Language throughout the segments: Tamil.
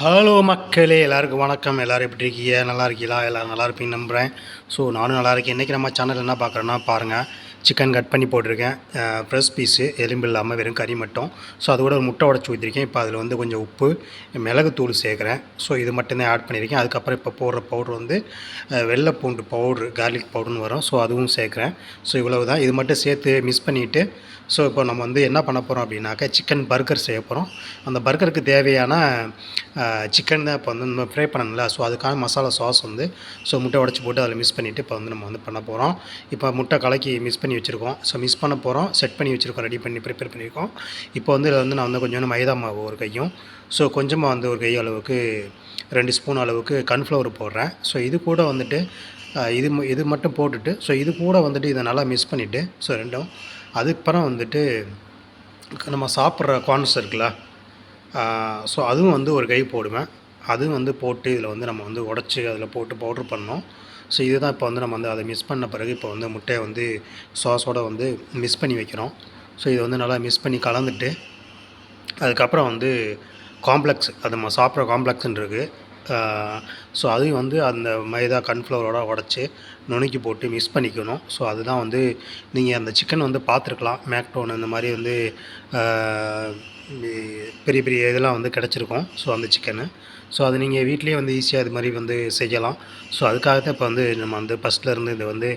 ஹலோ மக்களே எல்லாருக்கும் வணக்கம். எல்லோரும் எப்படி இருக்கீங்க? நல்லா இருக்கீங்களா? எல்லோரும் நல்லா இருப்பீங்க நம்புகிறேன் ஸோ நானும் நல்லா இருக்கேன். இன்றைக்கி நம்ம சேனல் என்ன பார்க்குறேன்னா பாருங்கள் சிக்கன் கட் பண்ணி போட்டிருக்கேன். ஃப்ரெஷ் பீஸு எலும்பு இல்லாமல் வெறும் கறி மட்டும். ஸோ அது கூட ஒரு முட்டை உடச்சி ஊற்றிருக்கேன் இப்போ அதில் வந்து கொஞ்சம் உப்பு மிளகுத்தூள் சேர்க்குறேன். ஸோ இது மட்டும்தான் ஆட் பண்ணியிருக்கேன். அதுக்கப்புறம் இப்போ போடுற பவுட்ரு வந்து வெள்ளை பூண்டு பவுட்ரு கார்லிக் பவுடர்னு வரும். ஸோ அதுவும் சேர்க்குறேன். ஸோ இவ்வளவு தான் இது மட்டும் சேர்த்து மிஸ் பண்ணிவிட்டு ஸோ இப்போ நம்ம வந்து என்ன பண்ண போகிறோம் அப்படின்னாக்கா சிக்கன் பர்கர் செய்ய போகிறோம் அந்த பர்கருக்கு தேவையான சிக்கன் தான் இப்போ வந்து நம்ம ஃப்ரை பண்ணணும்ல. ஸோ அதுக்கான மசாலா சாஸ் வந்து ஸோ முட்டை உடச்சி போட்டு அதில் மிஸ் பண்ணிவிட்டு இப்போ வந்து நம்ம வந்து பண்ண போகிறோம் இப்போ முட்டை கலக்கி மிஸ் பண்ணி வச்சுருக்கோம். ஸோ மிஸ் பண்ண போகிறோம் செட் பண்ணி வச்சுருக்கோம். ரெடி பண்ணி ப்ரிப்பேர் பண்ணியிருக்கோம் இப்போ வந்து இதில் வந்து நான் வந்து கொஞ்சோண்டு மைதா மாவு ஒரு கையும். ஸோ கொஞ்சமாக வந்து ஒரு கை அளவுக்கு ரெண்டு ஸ்பூன் அளவுக்கு கன்ஃப்ளவர் போடுறேன். ஸோ இது கூட வந்துட்டு இது ம- இது மட்டும் போட்டுட்டு ஸோ இது கூட வந்துட்டு இதை நல்லா மிஸ் பண்ணிவிட்டு ஸோ ரெண்டும். அதுக்கப்புறம் வந்துட்டு நம்ம சாப்பிட்ற கார்ன்ஸ் இருக்குல்ல ஸோ அதுவும் வந்து ஒரு கை போடுவேன். அதுவும் வந்து போட்டு இதில் வந்து நம்ம வந்து உடச்சி அதில் போட்டு பவுட்ரு பண்ணோம் ஸோ இதுதான் இப்போ வந்து நம்ம வந்து அதை மிஸ் பண்ண பிறகு இப்போ வந்து முட்டையை வந்து சாஸோட வந்து மிஸ் பண்ணி வைக்கிறோம். ஸோ இதை வந்து நல்லா மிஸ் பண்ணி கலந்துட்டு அதுக்கப்புறம் வந்து காம்ப்ளெக்ஸ் அது நம்ம சாப்பிட்ற காம்ப்ளெக்ஸ்ன்னு இருக்குது ஸோ அதையும் வந்து அந்த மைதா கன்ஃப்ளவரோட உடச்சி நுணுக்கி போட்டு மிக்ஸ் பண்ணிக்கணும். ஸோ அதுதான் வந்து நீங்கள் அந்த சிக்கன் வந்து பார்த்துருக்கலாம். மேக்டோன் இந்த மாதிரி வந்து பெரிய பெரிய இதெல்லாம் வந்து கிடச்சிருக்கும். ஸோ அந்த சிக்கனு ஸோ அது நீங்கள் வீட்லேயே வந்து ஈஸியாக இது மாதிரி வந்து செய்யலாம். ஸோ அதுக்காக தான் இப்போ வந்து நம்ம வந்து ஃபஸ்ட்லேருந்து இது வந்து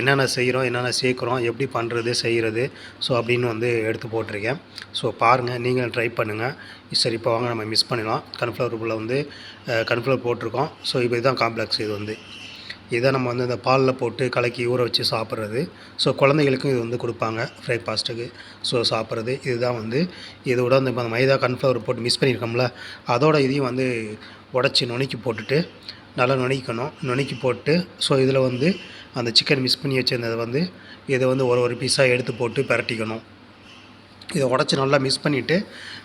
என்னென்ன செய்கிறோம் என்னென்ன சேர்க்குறோம் எப்படி பண்ணுறது செய்கிறது ஸோ அப்படின்னு வந்து எடுத்து போட்டிருக்கேன். ஸோ பாருங்கள் நீங்களும் ட்ரை பண்ணுங்கள் சரி இப்போ வாங்க நம்ம மிஸ் பண்ணிடலாம். கன்ஃப்ளவர் உள்ள வந்து கன்ஃப்ளவர் போட்டிருக்கோம். ஸோ இப்போ இதுதான் காம்ப்ளெக்ஸ் இது வந்து இதை நம்ம வந்து இந்த பாலில் போட்டு கலக்கி ஊற வச்சு சாப்பிட்றது. ஸோ குழந்தைகளுக்கும் இது வந்து கொடுப்பாங்க பிரேக்ஃபாஸ்ட்டுக்கு ஸோ சாப்பிட்றது. இதுதான் வந்து இதோட இப்போ அந்த மைதா கன்ஃப்ளவர் போட்டு மிஸ் பண்ணியிருக்கோம்ல அதோட இதையும் வந்து உடச்சி நுணுக்கி போட்டுட்டு நல்லா நுணுக்கணும். நுணுக்கி போட்டு ஸோ இதில் வந்து அந்த சிக்கன் மிஸ் பண்ணி வச்சிருந்ததை வந்து இதை வந்து ஒரு ஒரு பீஸாக எடுத்து போட்டு பிரட்டிக்கணும். இதை உடச்சி நல்லா மிக்ஸ் பண்ணிவிட்டு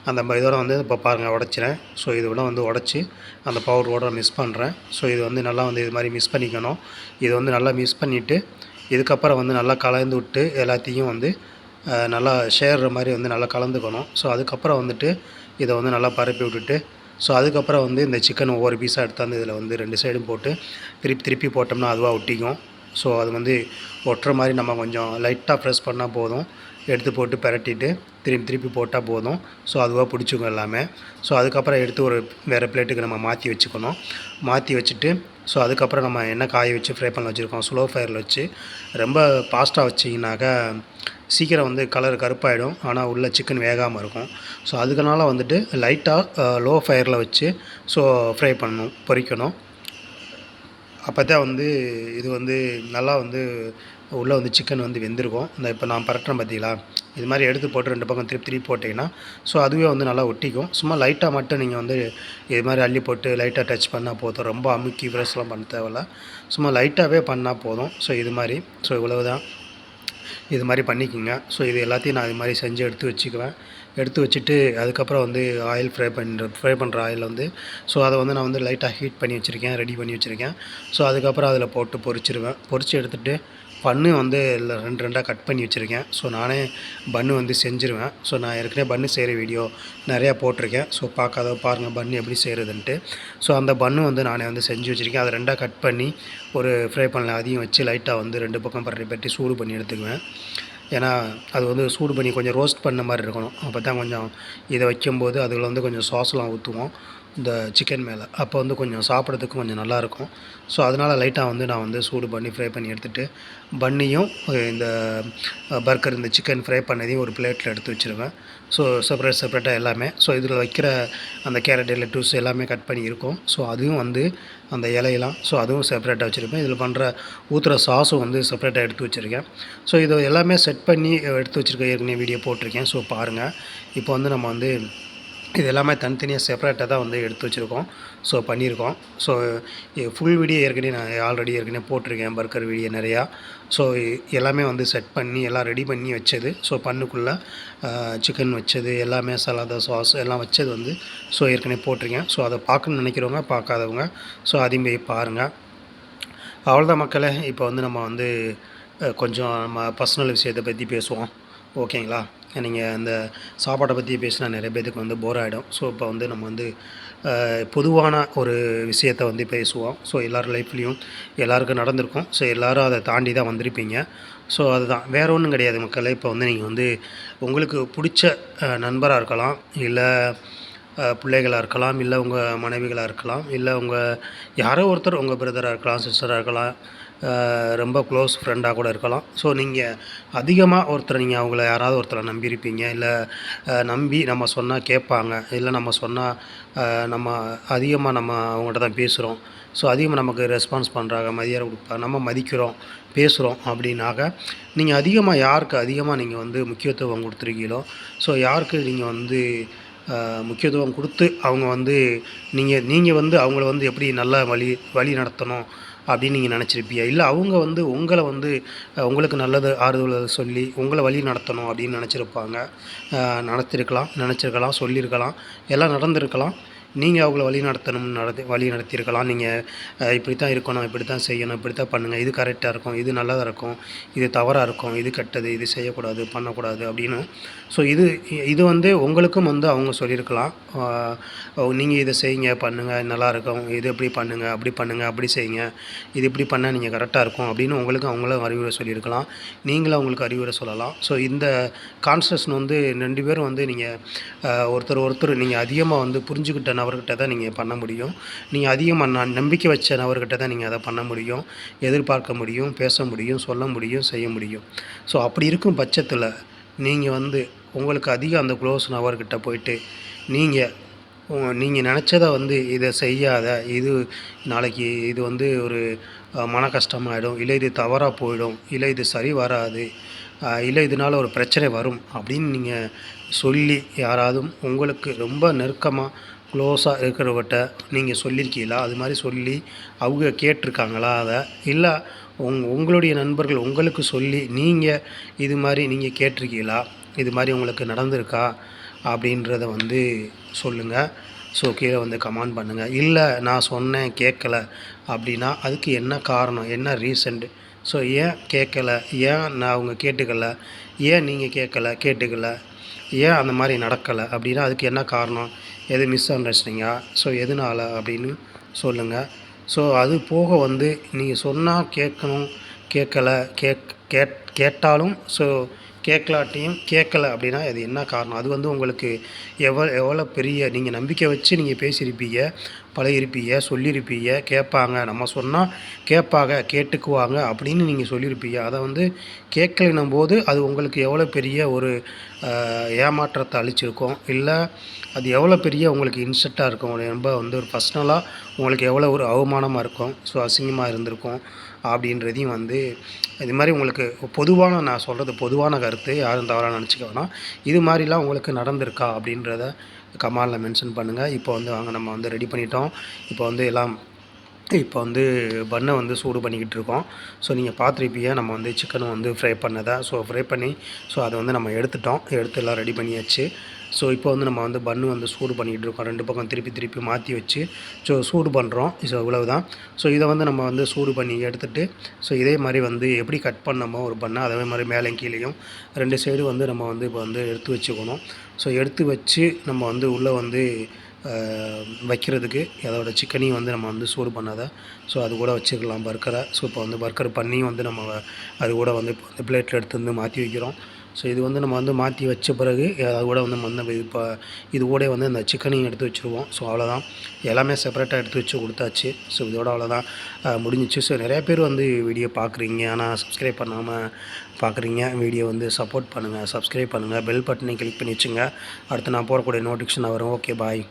அந்த ம- இதோட வந்து இப்போ பாருங்கள் உடச்சிறேன். ஸோ இதோட வந்து உடச்சி அந்த பவுடரோட மிக்ஸ் பண்ணுறேன் ஸோ இது வந்து நல்லா வந்து இது மாதிரி மிக்ஸ் பண்ணிக்கணும். இது வந்து நல்லா மிக்ஸ் பண்ணிவிட்டு இதுக்கப்புறம் வந்து நல்லா கலந்து விட்டு எல்லாத்தையும் வந்து நல்லா சேர்ற மாதிரி வந்து நல்லா கலந்துக்கணும். ஸோ அதுக்கப்புறம் வந்துட்டு இதை வந்து நல்லா பரப்பி விட்டுட்டு ஸோ அதுக்கப்புறம் வந்து இந்த சிக்கன் ஒவ்வொரு பீஸாக எடுத்தாந்து இதில் வந்து ரெண்டு சைடும் போட்டு திருப்பி திருப்பி போட்டோம்னா அதுவாக ஒட்டிக்கும். ஸோ அது வந்து ஒட்டுற மாதிரி நம்ம கொஞ்சம் லைட்டாக ப்ரெஸ் பண்ணால் போதும். எடுத்து போட்டு பரட்டிட்டு திரும்பி திருப்பி போட்டால் போதும். ஸோ அதுவாக பிடிச்சிக்கும் எல்லாமே. ஸோ அதுக்கப்புறம் எடுத்து ஒரு வேறு பிளேட்டுக்கு நம்ம மாற்றி வச்சுக்கணும். மாற்றி வச்சுட்டு ஸோ அதுக்கப்புறம் நம்ம என்ன காய வச்சு ஃப்ரை பண்ண வச்சுருக்கோம்? ஸ்லோ ஃபயரில் வச்சு. ரொம்ப ஃபாஸ்ட்டாக வச்சிங்கனாக்கா சீக்கிரம் வந்து கலர் கருப்பாயிடும். ஆனால் உள்ளே சிக்கன் வேகாமல் இருக்கும். ஸோ அதுக்கனால வந்துட்டு லைட்டாக லோ ஃபயரில் வச்சு ஸோ ஃப்ரை பண்ணணும் பொரிக்கணும் அப்போ தான் வந்து இது வந்து நல்லா வந்து உள்ளே வந்து சிக்கன் வந்து வெந்திருக்கும். இந்த இப்போ நான் பரட்டுறேன் பார்த்தீங்களா? இது மாதிரி எடுத்து போட்டு ரெண்டு பக்கம் திருப்பி திருப்பி போட்டிங்கன்னா ஸோ அதுவே வந்து நல்லா ஒட்டிக்கும். சும்மா லைட்டாக மட்டும் நீங்கள் வந்து இது மாதிரி அள்ளி போட்டு லைட்டாக டச் பண்ணால் போதும். ரொம்ப அமுக்கி ஃப்ரெஷ்லாம் பண்ண தேவையில்ல. சும்மா லைட்டாகவே பண்ணால் போதும். ஸோ இது மாதிரி. ஸோ இவ்வளவு தான் இது மாதிரி பண்ணிக்கோங்க. ஸோ இது எல்லாத்தையும் நான் இது மாதிரி செஞ்சு எடுத்து வச்சுக்குவேன். எடுத்து வச்சுட்டு அதுக்கப்புறம் வந்து ஆயில் ஃப்ரை பண்ணுற ஃப்ரை பண்ணுற ஆயில் வந்து ஸோ அதை வந்து நான் வந்து லைட்டாக ஹீட் பண்ணி வச்சுருக்கேன். ரெடி பண்ணி வச்சுருக்கேன். ஸோ அதுக்கப்புறம் அதில் போட்டு பொரிச்சிருவேன். பொரிச்சு எடுத்துகிட்டு பன்னு வந்து இல்லை ரெண்டு ரெண்டாக கட் பண்ணி வச்சுருக்கேன். ஸோ நானே பன்னு வந்து செஞ்சுருவேன். ஸோ நான் ஏற்கனவே பன்னு செய்கிற வீடியோ நிறையா போட்டிருக்கேன். ஸோ பார்க்காத பாருங்கள் பன்னு எப்படி செய்கிறதுன்ட்டு ஸோ அந்த பன்னு வந்து நானே வந்து செஞ்சு வச்சுருக்கேன். அதை ரெண்டாக கட் பண்ணி ஒரு ஃப்ரை பண்ணல அதையும் வச்சு லைட்டாக வந்து ரெண்டு பக்கம் பரட்டி பரட்டி சூடு பண்ணி எடுத்துக்குவேன். ஏன்னா அது வந்து சூடு பண்ணி கொஞ்சம் ரோஸ்ட் பண்ண மாதிரி இருக்கணும். அப்போ தான் கொஞ்சம் இதை வைக்கும்போது அதில் வந்து கொஞ்சம் சாஸ்லாம் ஊற்றுவோம் இந்த சிக்கன் மேலே. அப்போ வந்து கொஞ்சம் சாப்பிட்றதுக்கு கொஞ்சம் நல்லாயிருக்கும் ஸோ அதனால் லைட்டாக வந்து நான் வந்து சூடு பண்ணி ஃப்ரை பண்ணி எடுத்துகிட்டு பன்னியும் இந்த பர்கர் இந்த சிக்கன் ஃப்ரை பண்ணதையும் ஒரு பிளேட்டில் எடுத்து வச்சுருவேன். ஸோ செப்பரேட் செப்பரேட்டாக எல்லாமே. ஸோ இதில் வைக்கிற அந்த கேரட் லெட்டூஸ் எல்லாமே கட் பண்ணி இருக்கும். ஸோ அதுவும் வந்து அந்த இலையெல்லாம் ஸோ அதுவும் செப்பரேட்டாக வச்சுருப்பேன். இதில் பண்ணுற ஊற்றுற சாஸும் வந்து செப்பரேட்டாக எடுத்து வச்சுருக்கேன். ஸோ இது எல்லாமே செட் பண்ணி எடுத்து வச்சுருக்க ஏற்கனவே வீடியோ போட்டிருக்கேன். ஸோ பாருங்கள் இப்போ வந்து நம்ம வந்து இது எல்லாமே தனித்தனியாக செப்பரேட்டாக தான் வந்து எடுத்து வச்சுருக்கோம். ஸோ பண்ணியிருக்கோம். ஸோ ஃபுல் வீடியோ ஏற்கனவே நான் ஆல்ரெடி ஏற்கனவே போட்டிருக்கேன் பர்கர் வீடியோ நிறையா. ஸோ எல்லாமே வந்து செட் பண்ணி எல்லாம் ரெடி பண்ணி வச்சது. ஸோ பண்ணுக்குள்ளே சிக்கன் வச்சது எல்லாமே சலாதா சாஸ் எல்லாம் வச்சது வந்து ஸோ ஏற்கனவே போட்டிருக்கேன். ஸோ அதை பார்க்கணுன்னு நினைக்கிறவங்க பார்க்காதவங்க ஸோ அதையும் போய் பாருங்கள் அவ்வளோதான் மக்களே. இப்போ வந்து நம்ம வந்து கொஞ்சம் நம்ம பர்சனல் விஷயத்தை பற்றி பேசுவோம். ஓகேங்களா நீங்கள் அந்த சாப்பாட்டை பற்றி பேசினா நிறைய பேத்துக்கு வந்து போர் ஆகிடும் ஸோ இப்போ வந்து நம்ம வந்து பொதுவான ஒரு விஷயத்தை வந்து பேசுவோம். ஸோ எல்லார் லைஃப்லேயும் எல்லாருக்கும் நடந்திருக்கும். ஸோ எல்லாரும் அதை தாண்டி தான் வந்திருப்பீங்க. ஸோ அதுதான். வேற ஒன்றும் கிடையாது மக்களே. இப்போ வந்து நீங்கள் வந்து உங்களுக்கு பிடிச்ச நண்பராக இருக்கலாம். இல்லை பிள்ளைகளாக இருக்கலாம். இல்லை உங்கள் மனைவிகளாக இருக்கலாம். இல்லை உங்கள் யாரோ ஒருத்தர் உங்கள் பிரதராக இருக்கலாம் சிஸ்டராக இருக்கலாம். ரொம்ப க்ளோஸ் ஃப்ரெண்டாக கூட இருக்கலாம். ஸோ நீங்கள் அதிகமாக ஒருத்தர் நீங்கள் அவங்கள யாராவது ஒருத்தரை நம்பியிருப்பீங்க இல்லை நம்பி நம்ம சொன்னால் கேட்பாங்க இல்லை நம்ம சொன்னால் நம்ம அதிகமாக நம்ம அவங்கள்ட்ட தான் பேசுகிறோம் ஸோ அதிகமாக நமக்கு ரெஸ்பான்ஸ் பண்ணுறாங்க மதியம் கொடுப்பாங்க நம்ம மதிக்கிறோம் பேசுகிறோம் அப்படின்னாக்க நீங்கள் அதிகமாக யாருக்கு அதிகமாக நீங்கள் வந்து முக்கியத்துவம் கொடுத்துருக்கீங்களோ ஸோ யாருக்கு நீங்கள் வந்து முக்கியத்துவம் கொடுத்து அவங்க வந்து நீங்கள் நீங்கள் வந்து அவங்கள வந்து எப்படி நல்ல வழி வழி நடத்தணும் அப்படின்னு நீங்கள் நினச்சிருப்பியா இல்லை அவங்க வந்து உங்களை வந்து உங்களுக்கு நல்லது ஆறுதல் சொல்லி உங்களை வழி நடத்தணும் அப்படின்னு நினச்சிருப்பாங்க. நடத்திருக்கலாம் நினச்சிருக்கலாம் சொல்லியிருக்கலாம் எல்லாம் நடந்திருக்கலாம். நீங்கள் அவங்கள வழி நடத்தணும்னு நடத்தி வழி நடத்தியிருக்கலாம். நீங்கள் இப்படி தான் இருக்கணும் இப்படி தான் செய்யணும் இப்படி தான் பண்ணுங்கள் இது கரெக்டாக இருக்கும் இது நல்லதாக இருக்கும் இது தவறாக இருக்கும் இது கெட்டது இது செய்யக்கூடாது பண்ணக்கூடாது அப்படின்னு. ஸோ இது இது வந்து உங்களுக்கும் வந்து அவங்க சொல்லியிருக்கலாம். நீங்கள் இதை செய்யுங்க பண்ணுங்கள் நல்லா இருக்கும் இது இப்படி பண்ணுங்கள் அப்படி பண்ணுங்கள் அப்படி செய்யுங்க இது இப்படி பண்ணால் நீங்கள் கரெக்டாக இருக்கும் அப்படின்னு உங்களுக்கு அவங்களும் அறிவுரை சொல்லியிருக்கலாம். நீங்களும் அவங்களுக்கு அறிவுரை சொல்லலாம். ஸோ இந்த கான்சன்ட்ரேஷன் வந்து ரெண்டு பேரும் வந்து நீங்கள் ஒருத்தர் ஒருத்தர் நீங்கள் அதிகமாக வந்து புரிஞ்சுக்கிட்ட நபர்கிட்ட தான் நீங்கள் பண்ண முடியும். நீங்கள் அதிகமாக நான் நம்பிக்கை வச்ச நபர்கிட்ட தான் நீங்கள் அதை பண்ண முடியும். எதிர்பார்க்க முடியும் பேச முடியும் சொல்ல முடியும் செய்ய முடியும். ஸோ அப்படி இருக்கும் பட்சத்தில் நீங்கள் வந்து உங்களுக்கு அதிகம் அந்த க்ளோஸ் நபர்கிட்ட போயிட்டு நீங்கள் நீங்கள் நினச்சதை வந்து இதை செய்யாத இது நாளைக்கு இது வந்து ஒரு மன கஷ்டமாயிடும் இல்லை இது தவறாக போயிடும் இல்லை இது சரி வராது இல்லை இதனால் ஒரு பிரச்சனை வரும் அப்படின்னு நீங்கள் சொல்லி யாராவது உங்களுக்கு ரொம்ப நெருக்கமாக க்ளோஸாக இருக்கிறவட்ட நீங்கள் சொல்லியிருக்கீங்களா? அது மாதிரி சொல்லி அவங்க கேட்டிருக்காங்களா? அதை இல்லை உங் உங்களுடைய நண்பர்கள் உங்களுக்கு சொல்லி நீங்கள் இது மாதிரி நீங்கள் கேட்டிருக்கீங்களா? இது மாதிரி உங்களுக்கு நடந்திருக்கா? அப்படின்றத வந்து சொல்லுங்கள் ஸோ கீழே வந்து கமெண்ட் பண்ணுங்கள் இல்லை நான் சொன்னேன் கேட்கல அப்படின்னா அதுக்கு என்ன காரணம்? என்ன ரீசன்ட் ஸோ ஏன் கேட்கல? ஏன் நான் அவங்க கேட்டுக்கல? ஏன் நீங்கள் கேட்கல? கேட்டுக்கல? ஏன் அந்த மாதிரி நடக்கலை? அப்படின்னா அதுக்கு என்ன காரணம்? எது மிஸ் அண்டர்ஸ்டிங்கா ஸோ எதனால் அப்படின்னு சொல்லுங்கள் ஸோ அது போக வந்து நீங்கள் சொன்னால் கேட்கணும் கேட்கல கேக் கேட் கேட்டாலும் ஸோ கேட்கலாட்டியும் கேட்கல அப்படின்னா அது என்ன காரணம்? அது வந்து உங்களுக்கு எவ்வளோ எவ்வளோ பெரிய நீங்கள் நம்பிக்கை வச்சு நீங்கள் பேசியிருப்பீங்க பழகிருப்பீங்க சொல்லியிருப்பீங்க கேட்பாங்க. நம்ம சொன்னால் கேட்பாங்க கேட்டுக்குவாங்க அப்படின்னு நீங்கள் சொல்லியிருப்பீங்க. அதை வந்து கேட்கலினும் போது அது உங்களுக்கு எவ்வளோ பெரிய ஒரு ஏமாற்றத்தை அழிச்சிருக்கோம் இல்லை அது எவ்வளோ பெரிய உங்களுக்கு இன்செக்டாக இருக்கும்? ரொம்ப வந்து ஒரு பர்சனலாக உங்களுக்கு எவ்வளோ ஒரு அவமானமாக இருக்கும்? ஸோ அசிங்கமாக இருந்திருக்கும். அப்படின்றதையும் வந்து இது மாதிரி உங்களுக்கு பொதுவான நான் சொல்கிறது பொதுவான கருத்து யாரும் தவறாக நினச்சிக்க வேணாம். இது மாதிரிலாம் உங்களுக்கு நடந்திருக்கா அப்படின்றத கமாலில் மென்ஷன் பண்ணுங்கள் இப்போ வந்து வாங்க நம்ம வந்து ரெடி பண்ணிட்டோம். இப்போ வந்து எல்லாம் இப்போ வந்து பண்ணை வந்து சூடு பண்ணிக்கிட்டு இருக்கோம். ஸோ நீங்கள் பார்த்துருப்பீங்க நம்ம வந்து சிக்கனும் வந்து ஃப்ரை பண்ணதை. ஸோ ஃப்ரை பண்ணி ஸோ அதை வந்து நம்ம எடுத்துட்டோம். எடுத்து எல்லாம் ரெடி பண்ணியாச்சு. ஸோ இப்போ வந்து நம்ம வந்து பன்னு வந்து சூடு பண்ணிக்கிட்டு இருக்கோம். ரெண்டு பக்கம் திருப்பி திருப்பி மாற்றி வச்சு. ஸோ சூடு பண்ணுறோம் ஸோ இவ்வளவு தான் ஸோ இதை வந்து நம்ம வந்து சூடு பண்ணி எடுத்துகிட்டு ஸோ இதே மாதிரி வந்து எப்படி கட் பண்ணமோ ஒரு பண்ணை அதே மாதிரி மேலே கீழேயும் ரெண்டு சைடு வந்து நம்ம வந்து இப்போ வந்து எடுத்து வச்சுக்கணும். ஸோ எடுத்து வச்சு நம்ம வந்து உள்ளே வந்து வைக்கிறதுக்கு அதோட சிக்கனையும் வந்து நம்ம வந்து சூடு பண்ணாத ஸோ அது கூட வச்சுக்கலாம். பர்கரை ஸோ இப்போ வந்து பர்கர் பண்ணியும் வந்து நம்ம அது கூட வந்து இப்போ வந்து பிளேட்டில் எடுத்து வந்து மாற்றி வைக்கிறோம். ஸோ இது வந்து நம்ம வந்து மாற்றி வச்ச பிறகு அது கூட வந்து வந்து இப்போ இது கூட வந்து இந்த சிக்கனையும் எடுத்து வச்சுருவோம். ஸோ அவ்வளோதான் எல்லாமே செப்பரேட்டாக எடுத்து வச்சு கொடுத்தாச்சு. ஸோ இதோட அவ்வளோதான் முடிஞ்சிச்சு. ஸோ நிறையா பேர் வந்து வீடியோ பார்க்குறீங்க ஆனால் சப்ஸ்கிரைப் பண்ணாமல் பார்க்குறீங்க வீடியோ வந்து சப்போர்ட் பண்ணுங்கள் சப்ஸ்கிரைப் பண்ணுங்கள் பெல் பட்டனை கிளிக் பண்ணி வச்சுங்க. அடுத்து நான் போடக்கூடிய நோட்டிஃபிகேஷன் வரும். Okay bye